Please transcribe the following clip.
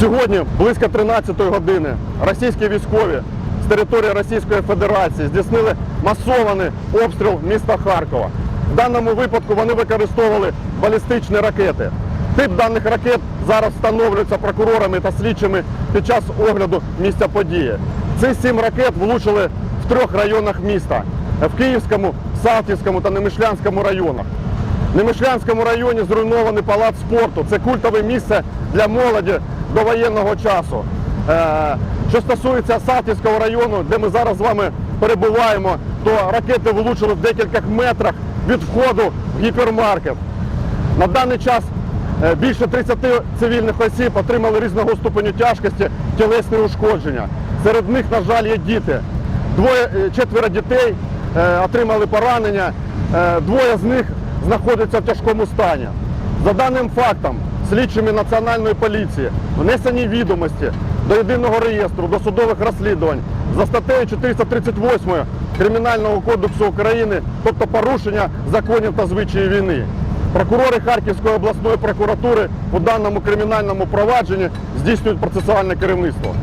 Сьогодні, близько 13 години, російські військові з території Російської Федерації здійснили масований обстріл міста Харкова. В даному випадку вони використовували балістичні ракети. Тип даних ракет зараз встановлюється прокурорами та слідчими під час огляду місця події. Ці сім ракет влучили в трьох районах міста в Київському, Салтівському та Немишлянському районах. В Немишлянському районі зруйнований палац спорту. Це культове місце для молоді до воєнного часу. Е, Що стосується Салтівського району, де ми зараз з вами перебуваємо, то ракети влучили в декількох метрах від входу в гіпермаркет. На даний час е, більше 30 цивільних осіб отримали різного ступеню тяжкості тілесні ушкодження. Серед них, на жаль, є діти. Двоє, е, четверо дітей отримали поранення, двоє з них знаходяться в тяжкому стані. За даним фактом, слідчими Національної поліції внесені відомості до єдиного реєстру досудових розслідувань за статтею 438 Кримінального кодексу України, тобто порушення законів та звичаїв війни. Прокурори Харківської обласної прокуратури у даному кримінальному провадженні здійснюють процесуальне керівництво.